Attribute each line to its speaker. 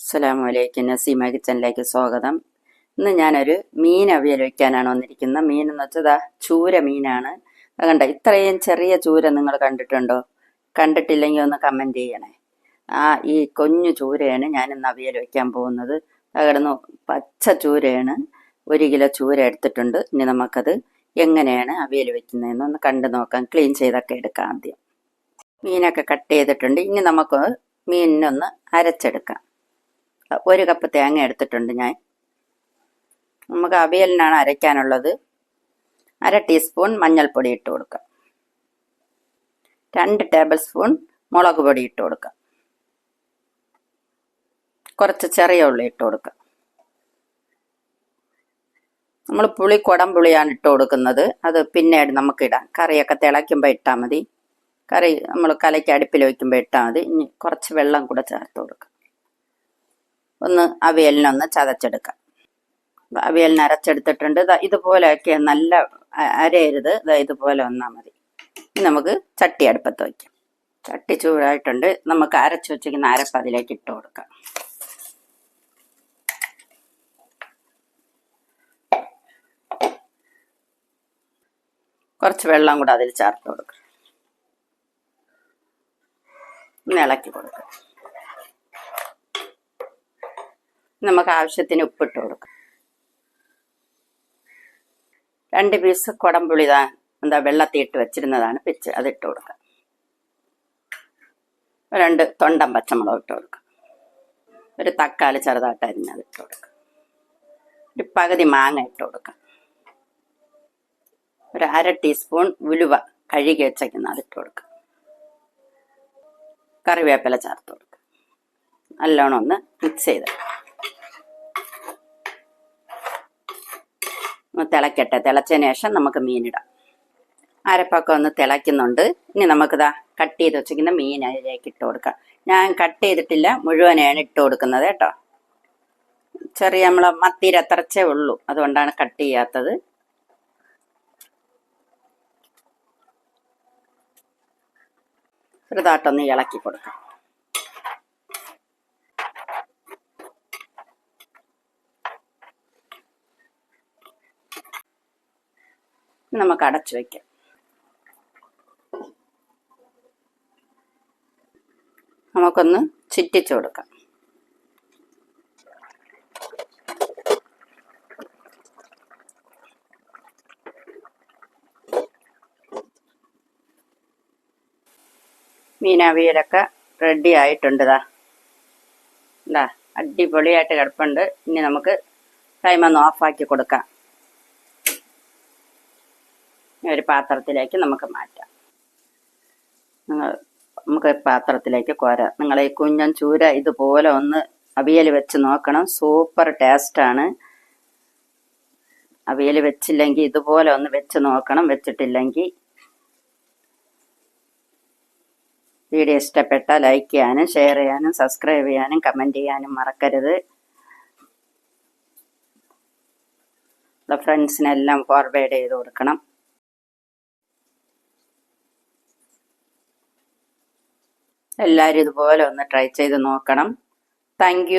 Speaker 1: അസ്സലാമു അലൈക്കും. നസീമ കിച്ചനിലേക്ക് സ്വാഗതം. ഇന്ന് ഞാനൊരു മീൻ അവിയൽ വയ്ക്കാനാണ് വന്നിരിക്കുന്നത്. മീൻ എന്ന് വെച്ചാൽ ചൂര മീനാണ്. കണ്ട ഇത്രയും ചെറിയ ചൂര നിങ്ങൾ കണ്ടിട്ടുണ്ടോ? കണ്ടിട്ടില്ലെങ്കിൽ ഒന്ന് കമന്റ് ചെയ്യണേ. ആ ഈ കൊഞ്ഞു ചൂരയാണ് ഞാൻ ഇന്ന് അവിയൽ വയ്ക്കാൻ പോകുന്നത്. അത് കിടന്ന് പച്ച ചൂരയാണ്. ഒരു കിലോ ചൂര എടുത്തിട്ടുണ്ട്. ഇനി നമുക്കത് എങ്ങനെയാണ് അവിയൽ വയ്ക്കുന്നതെന്ന് ഒന്ന് കണ്ടു നോക്കാം. ക്ലീൻ ചെയ്തൊക്കെ എടുക്കാം ആദ്യം. മീനൊക്കെ കട്ട് ചെയ്തിട്ടുണ്ട്. ഇനി നമുക്ക് മീനിനൊന്ന് അരച്ചെടുക്കാം. ഒരു കപ്പ് തേങ്ങ എടുത്തിട്ടുണ്ട് ഞാൻ. നമുക്ക് അവിയലിനാണ് അരയ്ക്കാനുള്ളത്. അര ടീസ്പൂൺ മഞ്ഞൾപ്പൊടി ഇട്ട് കൊടുക്കാം. രണ്ട് ടേബിൾ സ്പൂൺ മുളക് പൊടി ഇട്ട് കൊടുക്കാം. കുറച്ച് ചെറിയ ഉള്ളി ഇട്ട് കൊടുക്കാം. നമ്മൾ പുളി കുടം പുളിയാണ് ഇട്ട് കൊടുക്കുന്നത്. അത് പിന്നീട് നമുക്ക് ഇടാം. കറിയൊക്കെ തിളയ്ക്കുമ്പോൾ ഇട്ടാൽ മതി. കറി നമ്മൾ കലയ്ക്ക് അടുപ്പിൽ വയ്ക്കുമ്പോൾ ഇട്ടാൽ മതി. ഇനി കുറച്ച് വെള്ളം കൂടെ ചേർത്ത് കൊടുക്കാം. ഒന്ന് അവിയലിനൊന്ന് ചതച്ചെടുക്കാം. അവിയലിന് അരച്ചെടുത്തിട്ടുണ്ട്. ഇതുപോലെയൊക്കെ നല്ല അരയരുത്. ഇതുപോലെ വന്നാൽ മതി. നമുക്ക് ചട്ടി അടുപ്പത്ത് വയ്ക്കാം ചട്ടി ചൂടായിട്ടുണ്ട്. നമുക്ക് അരച്ച് വെച്ചിരിക്കുന്ന അരപ്പ് അതിലേക്ക് ഇട്ട് കൊടുക്കാം. കുറച്ച് വെള്ളം കൂടെ അതിൽ ചേർത്ത് കൊടുക്കാം. ഇളക്കി കൊടുക്കാം. നമുക്ക് ആവശ്യത്തിന് ഉപ്പിട്ട് കൊടുക്കാം. രണ്ട് പീസ് കുടംപുളി താ എന്താ വെള്ളത്തിൽ ഇട്ട് വെച്ചിരുന്നതാണ്. പിച്ച് അതിട്ട് കൊടുക്കാം. രണ്ട് തൊണ്ടം പച്ചമുളക് ഇട്ട് കൊടുക്കാം. ഒരു തക്കാളി ചെറുതായിട്ട് അരിഞ്ഞത് ഇട്ട് കൊടുക്കാം. ഒരു പകുതി മാങ്ങ ഇട്ട് കൊടുക്കാം. ഒരു അര ടീസ്പൂൺ ഉലുവ കഴുകി വെച്ചേക്കുന്ന അതിട്ട് കൊടുക്കാം. കറിവേപ്പില ചേർത്ത് കൊടുക്കാം. നല്ലോണം ഒന്ന് മിക്സ് ചെയ്ത് തിളക്കട്ടെ. തിളച്ചതിന് ശേഷം നമുക്ക് മീനിടാം. അരപ്പൊക്കെ ഒന്ന് തിളയ്ക്കുന്നുണ്ട്. ഇനി നമുക്കിതാ കട്ട് ചെയ്ത് വെച്ചിരിക്കുന്ന മീൻ അതിലേക്ക് ഇട്ട് കൊടുക്കാം. ഞാൻ കട്ട് ചെയ്തിട്ടില്ല. മുഴുവനാണ് ഇട്ട് കൊടുക്കുന്നത് കേട്ടോ. ചെറിയ മത്തിയിൽ അത്രച്ചേ ഉള്ളൂ. അതുകൊണ്ടാണ് കട്ട് ചെയ്യാത്തത്. ചെറുതായിട്ടൊന്ന് ഇളക്കി കൊടുക്കാം. നമുക്ക് അടച്ചു വയ്ക്കാം നമുക്കൊന്ന് ചുറ്റിച്ചു കൊടുക്കാം. മീനവിയലൊക്കെ റെഡി ആയിട്ടുണ്ട് ഇതാ അടിപൊളിയായിട്ട് കിടപ്പുണ്ട്. ഇനി നമുക്ക് ടൈം ഒന്ന് ഓഫാക്കി കൊടുക്കാം. ഒരു പാത്രത്തിലേക്ക് നമുക്ക് മാറ്റാം. നിങ്ങൾ നമുക്ക് പാത്രത്തിലേക്ക് കോരാം. നിങ്ങൾ ഈ കുഞ്ഞൻ ചൂര ഇതുപോലെ ഒന്ന് അവിയൽ വെച്ച് നോക്കണം. സൂപ്പർ ടേസ്റ്റാണ് അവിയൽ വെച്ചില്ലെങ്കിൽ ഇതുപോലെ ഒന്ന് വെച്ച് നോക്കണം. വെച്ചിട്ടില്ലെങ്കിൽ വീഡിയോ ഇഷ്ടപ്പെട്ട ലൈക്ക് ചെയ്യാനും ഷെയർ ചെയ്യാനും സബ്സ്ക്രൈബ് ചെയ്യാനും കമന്റ് ചെയ്യാനും മറക്കരുത്. ഫ്രണ്ട്സിനെല്ലാം ഫോർവേഡ് ചെയ്ത് കൊടുക്കണം. എല്ലാവരും ഇതുപോലെ ഒന്ന് ട്രൈ ചെയ്ത് നോക്കണം. താങ്ക്